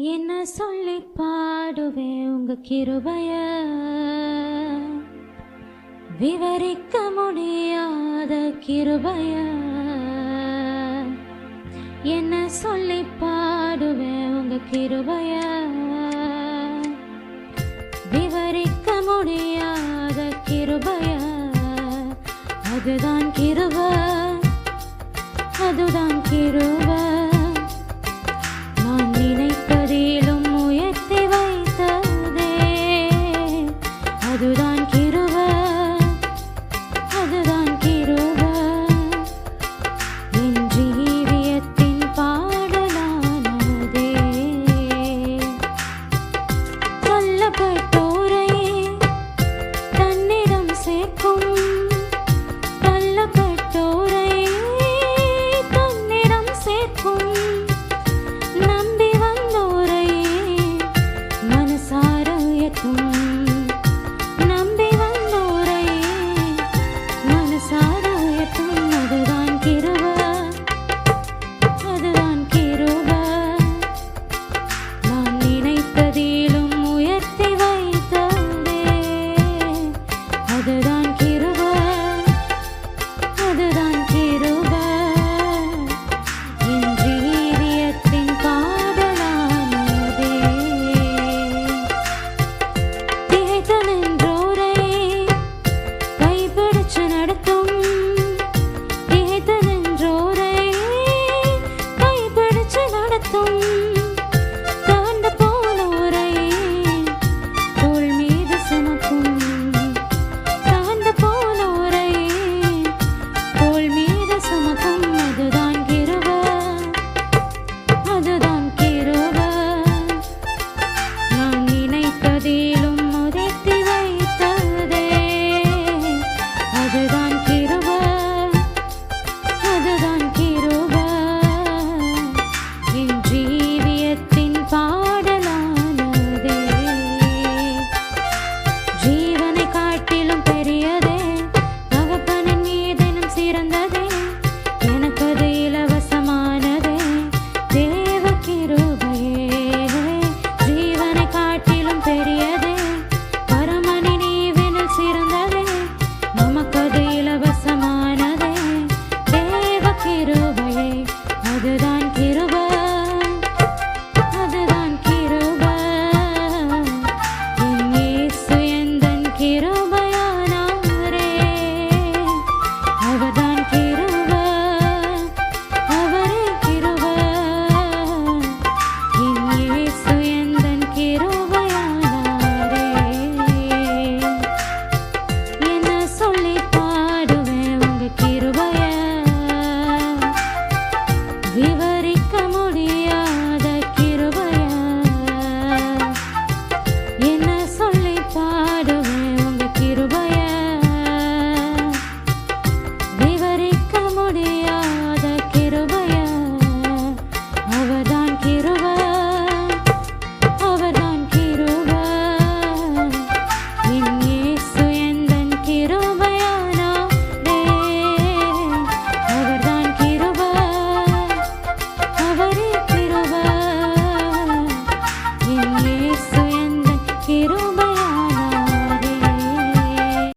என்ன சொல்லி பாடுவே உங்க கிருபைய? விவரிக்க முடியாத கிருபைய. என்ன சொல்லி பாடுவே உங்க கிருபைய? விவரிக்க முடியாத கிருபைய. அதுதான் கிருப. அதுதான் கிருபை. 空